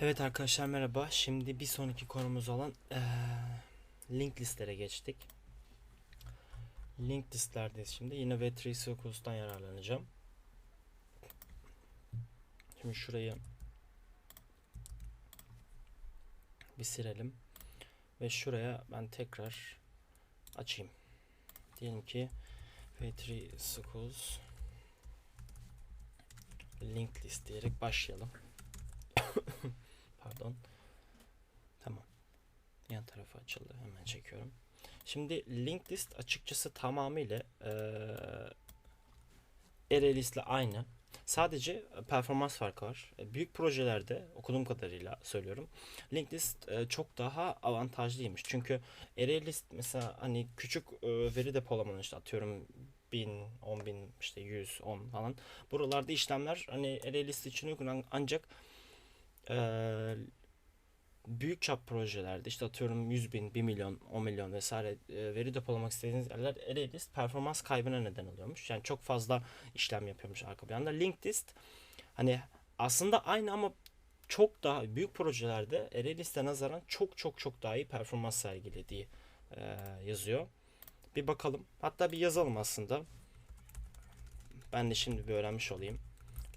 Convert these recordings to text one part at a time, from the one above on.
Evet arkadaşlar merhaba. Şimdi bir sonraki konumuz olan eee, link listlere geçtik. Link listlerdeyiz şimdi. Yine V3 Circles'tan yararlanacağım. Şimdi şurayı bir silelim. Ve şuraya ben tekrar açayım. Diyelim ki V3 Circles link list diyerek başlayalım. Pardon. Tamam. Yan tarafı açıldı. Hemen çekiyorum. Şimdi link list açıkçası tamamıyla ile aynı. Sadece performans farkı var. E, Büyük projelerde okuduğum kadarıyla söylüyorum. Link list e, çok daha avantajlıymış. Çünkü list mesela hani küçük veri depolamanı işte atıyorum 1000, 10.000 işte 100, 10 falan. Buralarda işlemler hani list için uygun ancak eee, büyük çap projelerde işte atıyorum 100 bin, 1 milyon, 10 milyon vesaire e, veri depolamak istediğiniz yerler ArrayList performans kaybına neden oluyormuş. Yani çok fazla işlem yapıyormuş arka planda. Linked list hani aslında aynı ama çok daha büyük projelerde ArrayList'e nazaran çok çok çok daha iyi performans sergilediği e, yazıyor. Bir bakalım. Hatta bir yazalım aslında. Ben de şimdi bir öğrenmiş olayım.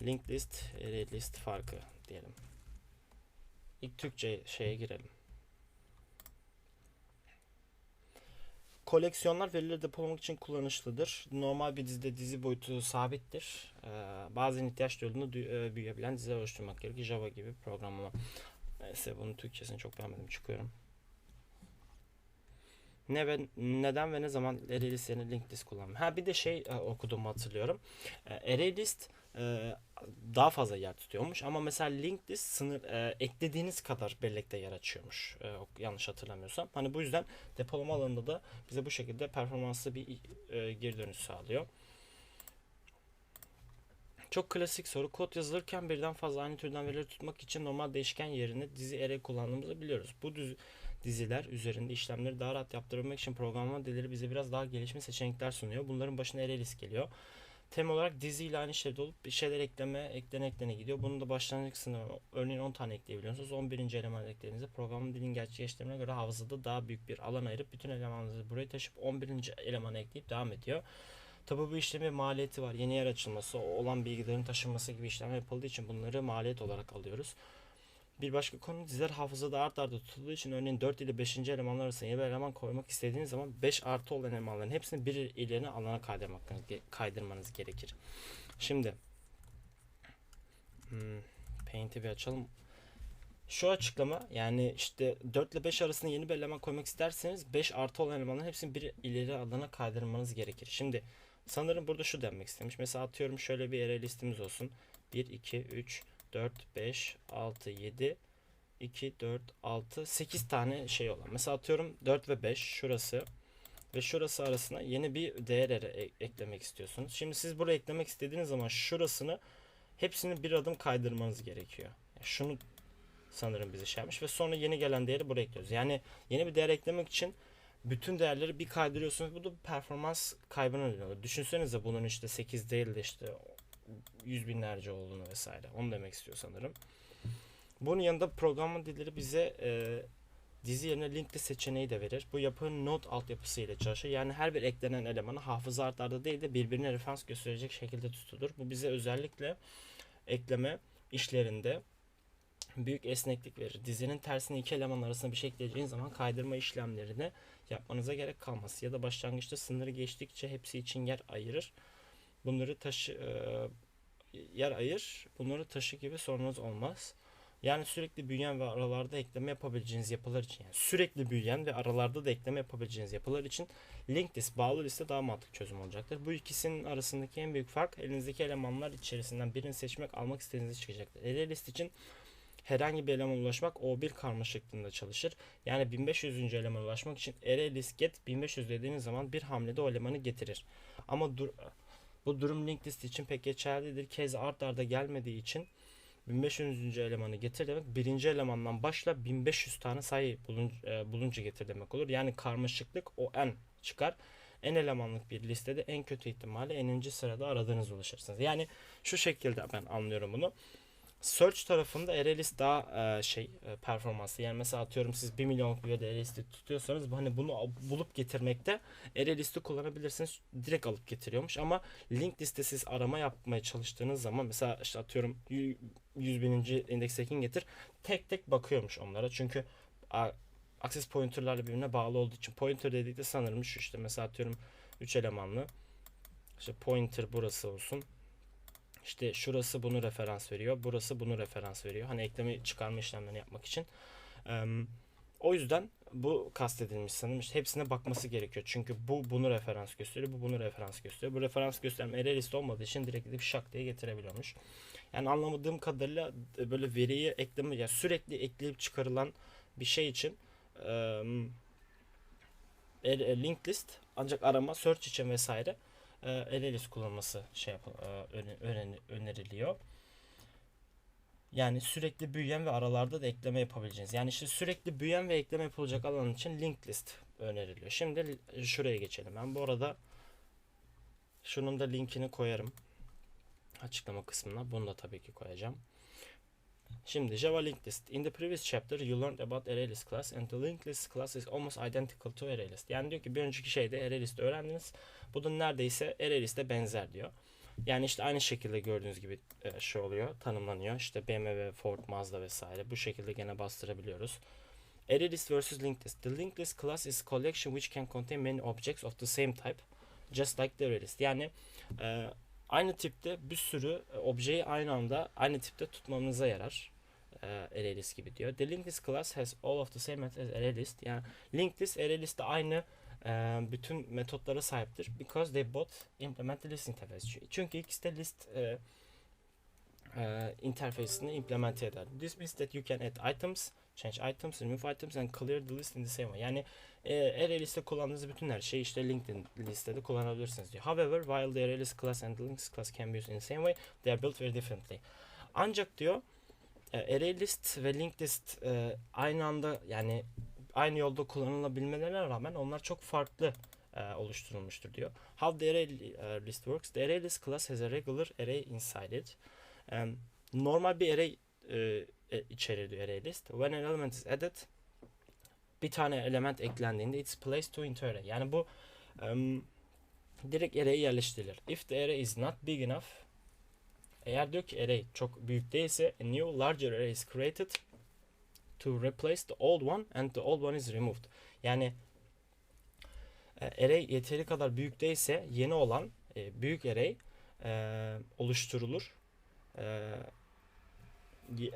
Linked list, ArrayList farkı diyelim. İlk Türkçe şeye girelim. Koleksiyonlar verileri depolamak için kullanışlıdır. Normal bir dizide dizi boyutu sabittir. Ee, bazen ihtiyaç duyulduğunda e, büyüyebilen diziler oluşturmak gerekir. Java gibi programlama. Neyse bunun Türkçesini çok beğenmedim. Çıkıyorum. Ne ve neden ve ne zaman ArrayList yerine linked list kullanmam. Ha bir de şey e, okuduğumu hatırlıyorum. E, ArrayList e, daha fazla yer tutuyormuş ama mesela linked list sınır e, eklediğiniz kadar bellekte yer açıyormuş. E, yanlış hatırlamıyorsam. Hani bu yüzden depolama alanında da bize bu şekilde performanslı bir e, geri dönüş sağlıyor. Çok klasik soru. Kod yazılırken birden fazla aynı türden verileri tutmak için normal değişken yerine dizi array kullandığımızı biliyoruz. Bu düz diziler üzerinde işlemleri daha rahat yaptırabilmek için programlama dilleri bize biraz daha gelişmiş seçenekler sunuyor. Bunların başına ArrayList geliyor. Tem olarak dizi ile aynı şeyde olup bir şeyler ekleme, eklene eklene gidiyor. Bunun da başlangıç sınırı örneğin 10 tane ekleyebiliyorsunuz. 11. eleman eklediğinizde programın dilin gerçek işlemine göre hafızada daha büyük bir alan ayırıp bütün elemanları buraya taşıp 11. elemanı ekleyip devam ediyor. Tabi bu işlemin maliyeti var. Yeni yer açılması, olan bilgilerin taşınması gibi işlemler yapıldığı için bunları maliyet olarak alıyoruz. Bir başka konu diziler hafızada art arda tutulduğu için örneğin 4 ile 5. elemanlar arasında yeni bir eleman koymak istediğiniz zaman 5 artı olan elemanların hepsini bir ilerine alana kaydırmak, kaydırmanız gerekir. Şimdi hmm, Paint'i bir açalım. Şu açıklama yani işte 4 ile 5 arasında yeni bir eleman koymak isterseniz 5 artı olan elemanların hepsini bir ileri alana kaydırmanız gerekir. Şimdi sanırım burada şu denmek istemiş. Mesela atıyorum şöyle bir array listimiz olsun. 1, 2, 3, 4, 5, 6, 7, 2, 4, 6, 8 tane şey olan. Mesela atıyorum 4 ve 5 şurası ve şurası arasına yeni bir değer e- eklemek istiyorsunuz. Şimdi siz buraya eklemek istediğiniz zaman şurasını hepsini bir adım kaydırmanız gerekiyor. Yani şunu sanırım bize şey yapmış ve sonra yeni gelen değeri buraya ekliyoruz. Yani yeni bir değer eklemek için bütün değerleri bir kaydırıyorsunuz. Bu da performans kaybına neden oluyor. Düşünsenize bunun işte 8 değil de işte yüz binlerce olduğunu vesaire. Onu demek istiyor sanırım. Bunun yanında programlama dilleri bize e, dizi yerine linkli seçeneği de verir. Bu yapı node altyapısı ile çalışır. Yani her bir eklenen elemanı hafıza artlarda değil de birbirine referans gösterecek şekilde tutulur. Bu bize özellikle ekleme işlerinde büyük esneklik verir. Dizinin tersine iki eleman arasında bir şey ekleyeceğiniz zaman kaydırma işlemlerini yapmanıza gerek kalmaz. Ya da başlangıçta sınırı geçtikçe hepsi için yer ayırır. Bunları taşı e, yer ayır. Bunları taşı gibi sorunuz olmaz. Yani sürekli büyüyen ve aralarda ekleme yapabileceğiniz yapılar için yani sürekli büyüyen ve aralarda da ekleme yapabileceğiniz yapılar için linked list, bağlı liste daha mantıklı çözüm olacaktır. Bu ikisinin arasındaki en büyük fark elinizdeki elemanlar içerisinden birini seçmek, almak istediğinizde çıkacaktır. Array list için herhangi bir elemana ulaşmak O1 karmaşıklığında çalışır. Yani 1500. elemana ulaşmak için array list get 1500 dediğiniz zaman bir hamlede o elemanı getirir. Ama dur bu durum linked list için pek geçerlidir. Kez art arda gelmediği için 1500. elemanı getir demek. Birinci elemandan başla 1500 tane sayı bulun, e, bulunca getir demek olur. Yani karmaşıklık o en çıkar. En elemanlık bir listede en kötü ihtimalle eninci sırada aradığınız ulaşırsınız. Yani şu şekilde ben anlıyorum bunu. Search tarafında ArrayList daha e, şey e, performanslı. Yani mesela atıyorum siz 1 milyonluk bir veri ArrayList'i tutuyorsanız hani bunu bulup getirmekte ArrayList'i kullanabilirsiniz. Direkt alıp getiriyormuş ama linked liste siz arama yapmaya çalıştığınız zaman mesela işte atıyorum 100 bininci indeksteki getir tek tek bakıyormuş onlara. Çünkü a, access pointer'larla birbirine bağlı olduğu için pointer dediğinde sanırım şu işte mesela atıyorum 3 elemanlı işte pointer burası olsun. İşte şurası bunu referans veriyor. Burası bunu referans veriyor. Hani ekleme çıkarma işlemlerini yapmak için. O yüzden bu kastedilmiş sanırım. İşte hepsine bakması gerekiyor. Çünkü bu bunu referans gösteriyor. Bu bunu referans gösteriyor. Bu referans gösterme array list olmadığı için direkt gidip şak diye getirebiliyormuş. Yani anlamadığım kadarıyla e, böyle veriyi ekleme yani sürekli ekleyip çıkarılan bir şey için e, link list ancak arama search için vesaire e, Erelis kullanılması şey yap, e, öneriliyor. Yani sürekli büyüyen ve aralarda da ekleme yapabileceğiniz. Yani işte sürekli büyüyen ve ekleme yapılacak alan için linked list öneriliyor. Şimdi şuraya geçelim. Ben bu arada şunun da linkini koyarım. Açıklama kısmına. Bunu da tabii ki koyacağım. Şimdi Java linked list. In the previous chapter you learned about ArrayList class and the linked list class is almost identical to ArrayList. Yani diyor ki bir önceki şeyde ArrayList öğrendiniz. Bu da neredeyse ArrayList'e benzer diyor. Yani işte aynı şekilde gördüğünüz gibi e, şey oluyor, tanımlanıyor. İşte BMW, Ford, Mazda vesaire bu şekilde gene bastırabiliyoruz. ArrayList versus linked list. The linked list class is collection which can contain many objects of the same type just like the ArrayList. Yani e, aynı tipte bir sürü e, objeyi aynı anda aynı tipte tutmamıza yarar. E, ArrayList gibi diyor. The linked list class has all of the same methods as ArrayList. Yani linked list ArrayList de aynı e, bütün metotlara sahiptir. Because they both implement the list interface. Çünkü ikisi de list e, interface'ini implement eder. This means that you can add items, change items, remove items and clear the list in the same way. Yani array liste kullandığınız bütün her şeyi işte LinkedIn listede kullanabilirsiniz diyor. However, while the array class and the links class can be used in the same way, they are built very differently. Ancak diyor e, array list ve linked list e, aynı anda yani aynı yolda kullanılabilmelerine rağmen onlar çok farklı e, oluşturulmuştur diyor. How the array list works. The array list class has a regular array inside it. Um, normal bir array e, içerir diyor array list. When an element is added bir tane element eklendiğinde it's placed to into array. Yani bu um, direkt array'e yerleştirilir. If the array is not big enough eğer diyor ki array çok büyük değilse a new larger array is created to replace the old one and the old one is removed. Yani e, array yeteri kadar büyük değilse yeni olan e, büyük array e, oluşturulur. E,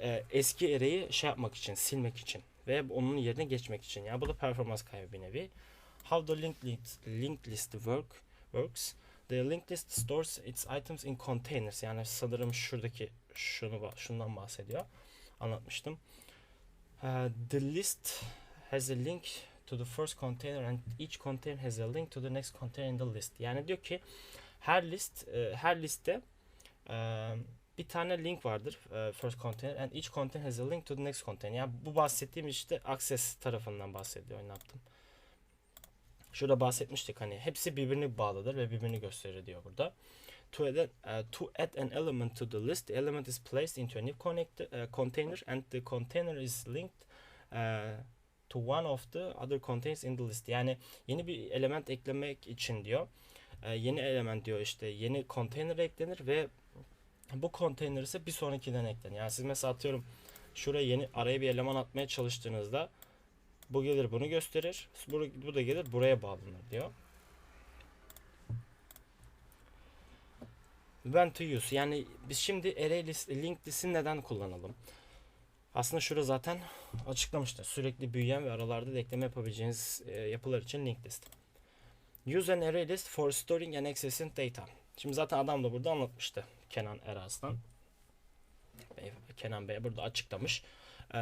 e, eski array'i şey yapmak için, silmek için ve onun yerine geçmek için. Yani bu da performans kaybı bir nevi. How the linked list, linked list work works. The linked list stores its items in containers. Yani sanırım şuradaki şunu şundan bahsediyor. Anlatmıştım. Uh, the list has a link to the first container and each container has a link to the next container in the list. Yani diyor ki her list e, her liste e, bir tane link vardır e, first container and each container has a link to the next container. Yani bu bahsettiğim işte access tarafından bahsediyor. Ne yaptım? Şurada bahsetmiştik hani hepsi birbirini bağlıdır ve birbirini gösterir diyor burada. To add, uh, to add an element to the list, the element is placed into a new connect, uh, container and the container is linked uh, to one of the other containers in the list. Yani yeni bir element eklemek için diyor. Uh, yeni element diyor işte yeni container eklenir ve bu container ise bir sonrakiden eklenir. Yani siz mesela atıyorum şuraya yeni araya bir eleman atmaya çalıştığınızda bu gelir bunu gösterir. Bu, bu da gelir buraya bağlanır diyor. When to use. Yani biz şimdi array list, link list'i neden kullanalım? Aslında şurada zaten açıklamıştı. Sürekli büyüyen ve aralarda da ekleme yapabileceğiniz e, yapılar için link list. Use an array list for storing and accessing data. Şimdi zaten adam da burada anlatmıştı. Kenan Eraslan. Kenan Bey burada açıklamış. Ee,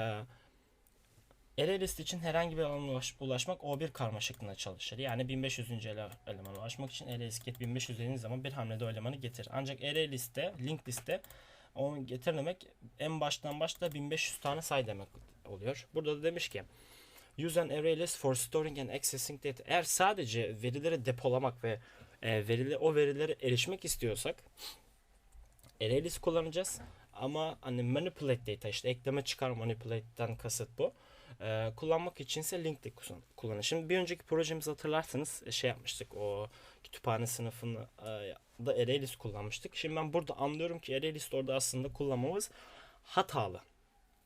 Array list için herhangi bir alana ulaş, ulaşmak O1 karmaşıklığına çalışır. Yani 1500. ele, elemana ulaşmak için array list get 1500 dediğiniz zaman bir hamlede o elemanı getir. Ancak array liste, link liste onu getirmemek en baştan başta 1500 tane say demek oluyor. Burada da demiş ki Use an array list for storing and accessing data. Eğer sadece verileri depolamak ve e, verili, o verilere erişmek istiyorsak array list kullanacağız. ama hani manipulate data işte ekleme çıkar manipulate'den kasıt bu. Ee, kullanmak içinse linked kullan- kullanın. Şimdi bir önceki projemizi hatırlarsanız e, şey yapmıştık o kütüphane sınıfını e, da ArrayList kullanmıştık. Şimdi ben burada anlıyorum ki ArrayList orada aslında kullanmamız hatalı.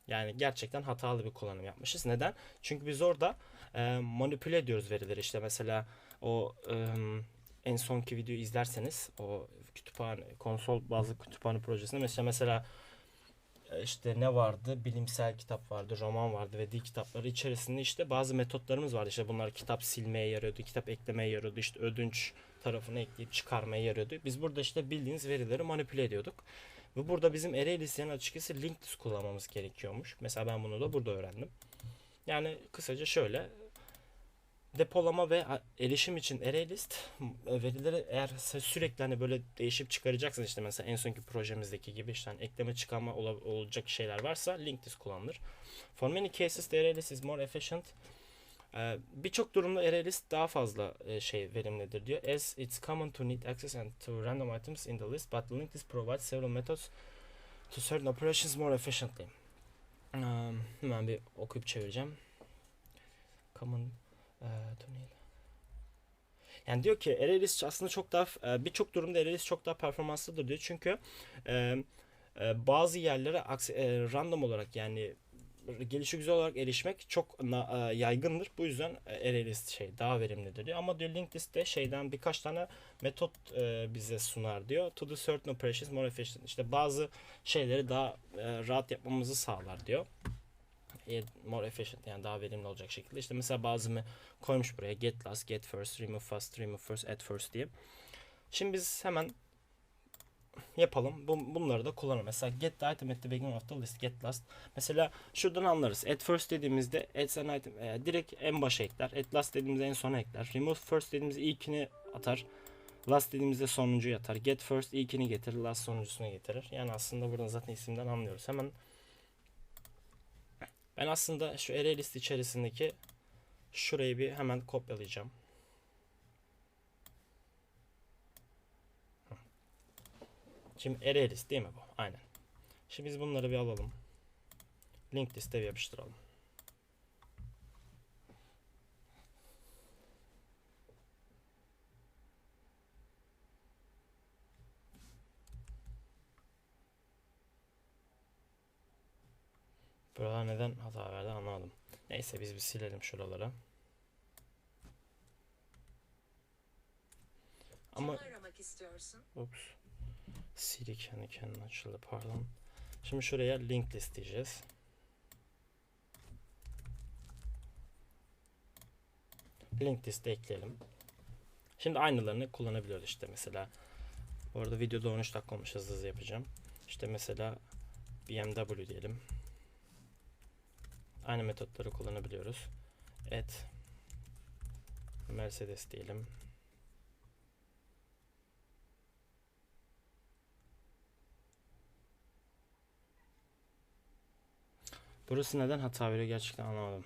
Yani gerçekten hatalı bir kullanım yapmışız. Neden? Çünkü biz orada e, manipüle ediyoruz verileri. İşte mesela o e, en sonki videoyu izlerseniz o kütüphane konsol bazı kütüphane projesinde mesela mesela e, işte ne vardı? Bilimsel kitap vardı, roman vardı ve dil kitapları içerisinde işte bazı metotlarımız vardı. İşte bunlar kitap silmeye yarıyordu, kitap eklemeye yarıyordu, işte ödünç tarafını ekleyip çıkarmaya yarıyordu. Biz burada işte bildiğiniz verileri manipüle ediyorduk. Ve burada bizim array listenin açıkçası linked kullanmamız gerekiyormuş. Mesela ben bunu da burada öğrendim. Yani kısaca şöyle depolama ve erişim için array list e, verileri eğer sürekli hani böyle değişip çıkaracaksınız işte mesela en sonki projemizdeki gibi işte hani ekleme çıkarma ola- olacak şeyler varsa linked list kullanılır. For many cases the array list is more efficient. Ee, Birçok durumda array list daha fazla e, şey verimlidir diyor. As it's common to need access and to random items in the list, but linked list provides several methods to certain operations more efficiently. Um, hemen bir okuyup çevireceğim. Common e, need. Yani diyor ki list aslında çok daha e, birçok durumda list çok daha performanslıdır diyor. Çünkü e, e, bazı yerlere random olarak yani gelişi güzel olarak erişmek çok yaygındır. Bu yüzden e, array list şey daha verimlidir diyor. Ama diyor linked list de şeyden birkaç tane metot bize sunar diyor. To do certain operations more efficient. İşte bazı şeyleri daha rahat yapmamızı sağlar diyor. E, more efficient yani daha verimli olacak şekilde. İşte mesela bazı mı koymuş buraya get last, get first, remove fast, remove first, add first diye. Şimdi biz hemen yapalım. Bu, bunları da kullanalım. Mesela get the item at the beginning of the list, get last. Mesela şuradan anlarız. Add first dediğimizde add an item e, direkt en başa ekler. Add last dediğimizde en sona ekler. Remove first dediğimizde ilkini atar. Last dediğimizde sonuncuyu atar. Get first ilkini getirir. Last sonuncusunu getirir. Yani aslında buradan zaten isimden anlıyoruz. Hemen ben aslında şu array list içerisindeki şurayı bir hemen kopyalayacağım. Şimdi array list değil mi bu? Aynen. Şimdi biz bunları bir alalım. Link liste bir yapıştıralım. Buralar neden hata verdi anlamadım. Neyse biz bir silelim şuraları. Ama? Ups. Siri kendi kendine açıldı pardon. Şimdi şuraya link list diyeceğiz. Link list ekleyelim. Şimdi aynılarını kullanabiliyoruz işte mesela. Bu arada videoda 13 dakika olmuş hızlı hızlı yapacağım. İşte mesela BMW diyelim. Aynı metotları kullanabiliyoruz. Add Mercedes diyelim. Burası neden hata veriyor gerçekten anlamadım.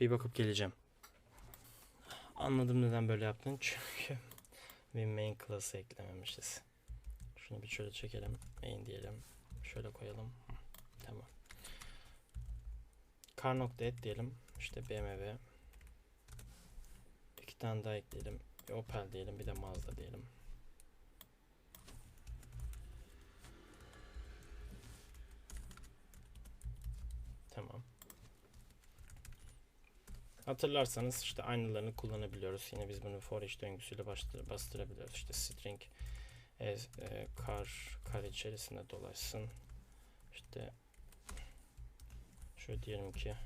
Bir bakıp geleceğim. Anladım neden böyle yaptın çünkü bir main class'ı eklememişiz. Şunu bir şöyle çekelim. Main diyelim. Şöyle koyalım. Tamam. Car nokta et diyelim. İşte BMW. İki tane daha ekleyelim. Bir Opel diyelim. Bir de Mazda diyelim. Tamam. Hatırlarsanız işte aynılarını kullanabiliyoruz. Yine biz bunu for each döngüsüyle bastır, bastırabiliyoruz. İşte string e, e, kar kar içerisinde dolaşsın. İşte şöyle diyelim ki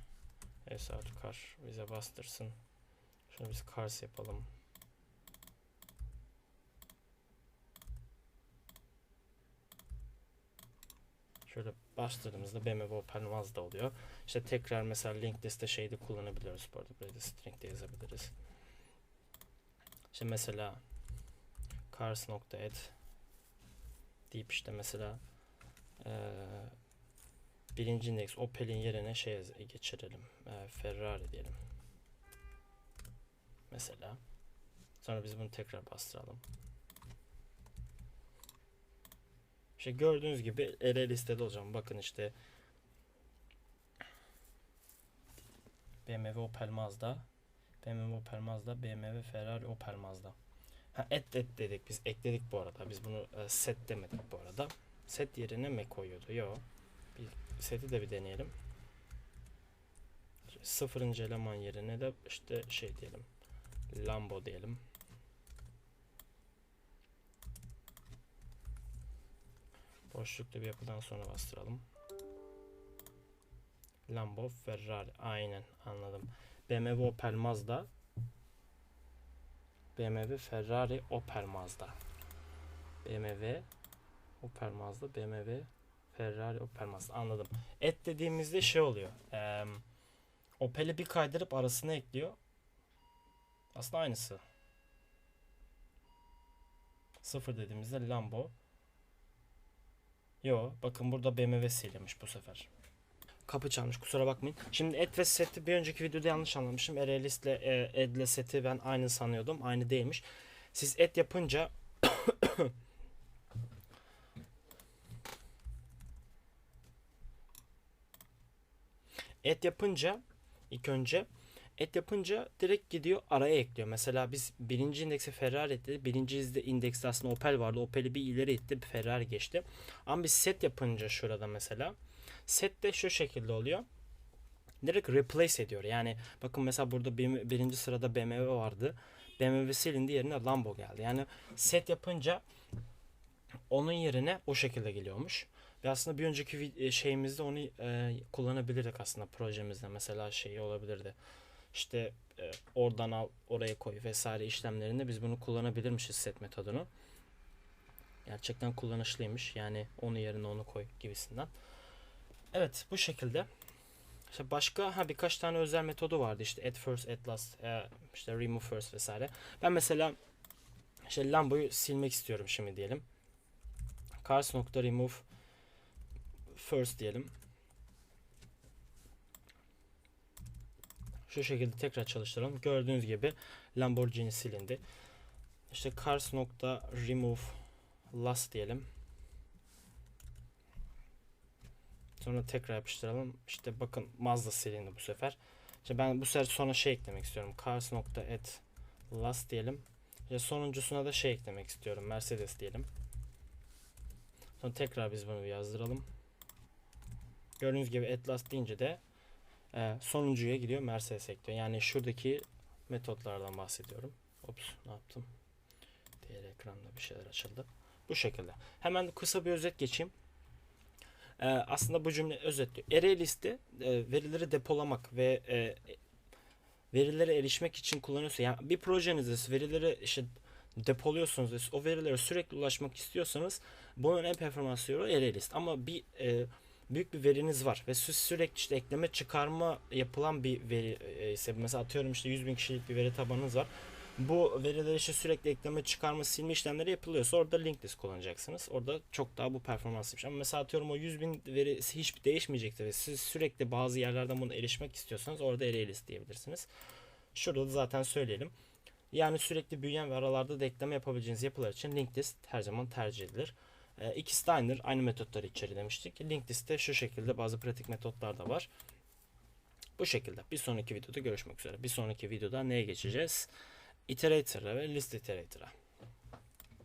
s kar bize bastırsın. Şunu biz cars yapalım. Şöyle bastırdığımızda BMW Opel Mazda oluyor. İşte tekrar mesela link liste şeyde kullanabiliyoruz bu arada. Buraya da string de yazabiliriz. Şimdi mesela cars.add deyip işte mesela eee birinci indeks Opel'in yerine şey geçirelim. Eee, Ferrari diyelim. Mesela. Sonra biz bunu tekrar bastıralım. İşte gördüğünüz gibi ele listede olacağım. Bakın işte BMW Opel Mazda, BMW Opel Mazda, BMW Ferrari Opel Mazda. Ha, et et dedik biz ekledik bu arada. Biz bunu e, set demedik bu arada. Set yerine mi koyuyordu? Yok. Bir seti de bir deneyelim. Sıfırıncı eleman yerine de işte şey diyelim. Lambo diyelim. Boşlukta bir yapıdan sonra bastıralım. Lambo, Ferrari. Aynen anladım. BMW, Opel, Mazda. BMW, Ferrari, Opel, Mazda. BMW, Opel, Mazda, BMW, Ferrari, Opel, Mazda. Anladım. Et dediğimizde şey oluyor. Eee Opel'i bir kaydırıp arasına ekliyor. Aslında aynısı. Sıfır dediğimizde Lambo. Yo bakın burada BMW silemiş bu sefer. Kapı çalmış kusura bakmayın. Şimdi et ve seti bir önceki videoda yanlış anlamışım. Erealist ile e, Ed'le seti ben aynı sanıyordum. Aynı değilmiş. Siz et yapınca et yapınca ilk önce et yapınca direkt gidiyor araya ekliyor. Mesela biz birinci indeksi Ferrari etti. Birinci indekste aslında Opel vardı. Opel'i bir ileri itti. Ferrari geçti. Ama biz set yapınca şurada mesela set de şu şekilde oluyor. Direkt replace ediyor. Yani bakın mesela burada bir, birinci sırada BMW vardı. BMW silindi yerine Lambo geldi. Yani set yapınca onun yerine o şekilde geliyormuş. Ve aslında bir önceki vid- şeyimizde onu e, kullanabilirdik aslında projemizde. Mesela şey olabilirdi. İşte e, oradan al oraya koy vesaire işlemlerinde biz bunu kullanabilirmişiz set metodunu. Gerçekten kullanışlıymış. Yani onu yerine onu koy gibisinden. Evet bu şekilde. İşte başka ha birkaç tane özel metodu vardı işte add first, add last, e, işte remove first vesaire. Ben mesela işte Lambo'yu silmek istiyorum şimdi diyelim. Cars nokta remove first diyelim. Şu şekilde tekrar çalıştıralım. Gördüğünüz gibi Lamborghini silindi. İşte cars nokta remove last diyelim. Sonra tekrar yapıştıralım. İşte bakın Mazda silindi bu sefer. İşte ben bu sefer sonra şey eklemek istiyorum. Cars nokta add last diyelim. İşte sonuncusuna da şey eklemek istiyorum. Mercedes diyelim. Sonra tekrar biz bunu yazdıralım. Gördüğünüz gibi add last deyince de e, sonuncuya gidiyor Mercedes ekliyor. Yani şuradaki metotlardan bahsediyorum. Ops ne yaptım? Diğer ekranda bir şeyler açıldı. Bu şekilde. Hemen kısa bir özet geçeyim. Ee, aslında bu cümle özetliyor. Array liste e, verileri depolamak ve e, verilere erişmek için kullanıyorsa yani bir projenizde verileri işte depoluyorsunuz o verilere sürekli ulaşmak istiyorsanız bunun en performanslı yolu array list. Ama bir e, büyük bir veriniz var ve siz sürekli işte ekleme çıkarma yapılan bir veri ise mesela atıyorum işte 100 bin kişilik bir veri tabanınız var. Bu verileri işte sürekli ekleme, çıkarma, silme işlemleri yapılıyorsa orada linked list kullanacaksınız. Orada çok daha bu performanslıymış. Ama mesela atıyorum o 100 bin verisi hiç değişmeyecektir ve siz sürekli bazı yerlerden buna erişmek istiyorsanız orada array list diyebilirsiniz. Şurada da zaten söyleyelim. Yani sürekli büyüyen ve aralarda da ekleme yapabileceğiniz yapılar için linked list her zaman tercih edilir. E, ikisi de aynı, aynı metotları içeri demiştik. Linked list'te şu şekilde bazı pratik metotlar da var. Bu şekilde. Bir sonraki videoda görüşmek üzere. Bir sonraki videoda neye geçeceğiz? Iterator'a ve list iterator'a.